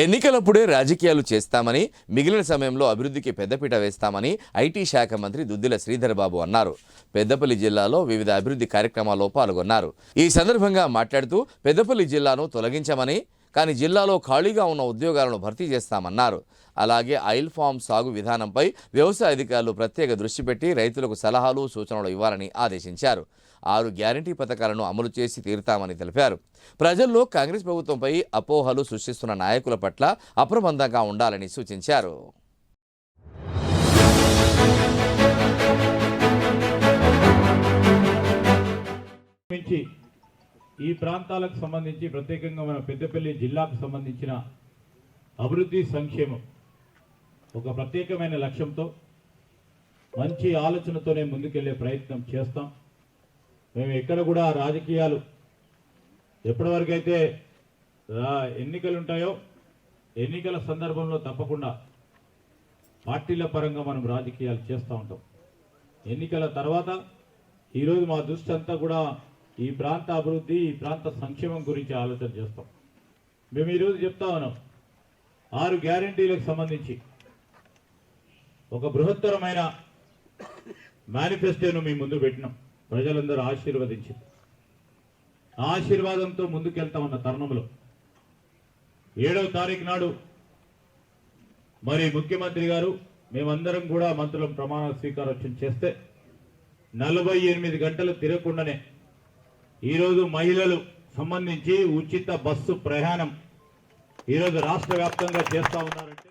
ఎన్నికలప్పుడే రాజకీయాలు చేస్తామని మిగిలిన సమయంలో అభివృద్ధికి పెద్దపీట వేస్తామని ఐటీ శాఖ మంత్రి దుద్దిల శ్రీధర్ బాబు అన్నారు. పెద్దపల్లి జిల్లాలో వివిధ అభివృద్ధి కార్యక్రమాల్లో పాల్గొన్నారు. ఈ సందర్భంగా మాట్లాడుతూ పెద్దపల్లి జిల్లాను తొలగించమని కానీ జిల్లాలో ఖాళీగా ఉన్న ఉద్యోగాలను భర్తీ చేస్తామన్నారు. అలాగే ఆయిల్ ఫామ్ సాగు విధానంపై వ్యవసాయ అధికారులు ప్రత్యేక దృష్టి పెట్టి రైతులకు సలహాలు సూచనలు ఇవ్వాలని ఆదేశించారు. ఆరు గ్యారంటీ పథకాలను అమలు చేసి తీరుతామని తెలిపారు. ప్రజల్లో కాంగ్రెస్ ప్రభుత్వంపై అపోహలు సృష్టిస్తున్న నాయకుల పట్ల అప్రమందంగా ఉండాలని సూచించారు. ఈ ప్రాంతాలకు సంబంధించి ప్రత్యేకంగా మన పెద్దపల్లి జిల్లాకు సంబంధించిన అభివృద్ధి సంక్షేమం ఒక ప్రత్యేకమైన లక్ష్యంతో మంచి ఆలోచనతోనే ముందుకెళ్ళే ప్రయత్నం చేస్తాం. మేము ఎక్కడ కూడా రాజకీయాలు ఎప్పటివరకు అయితే ఎన్నికలు ఉంటాయో ఎన్నికల సందర్భంలో తప్పకుండా పార్టీల పరంగా మనం రాజకీయాలు చేస్తూ ఉంటాం. ఎన్నికల తర్వాత ఈరోజు మా దృష్టి అంతా కూడా ఈ ప్రాంత అభివృద్ధి ఈ ప్రాంత సంక్షేమం గురించి ఆలోచన చేస్తాం. మేము ఈరోజు చెప్తా ఉన్నాం ఆరు గ్యారంటీలకు సంబంధించి ఒక బృహత్తరమైన మేనిఫెస్టోను మీ ముందు పెట్టినాం. ప్రజలందరూ ఆశీర్వదించి ఆ ఆశీర్వాదంతో ముందుకెళ్తామన్న తరుణంలో ఏడవ తారీఖు నాడు మరి ముఖ్యమంత్రి గారు మేమందరం కూడా మంత్రులం ప్రమాణ స్వీకారోత్సవం చేస్తే నలభై ఎనిమిది గంటలు తిరగకుండానే ఈరోజు మహిళలు సంబంధించి ఉచిత బస్సు ప్రయాణం ఈరోజు రాష్ట్ర వ్యాప్తంగా చేస్తా ఉన్నారంటే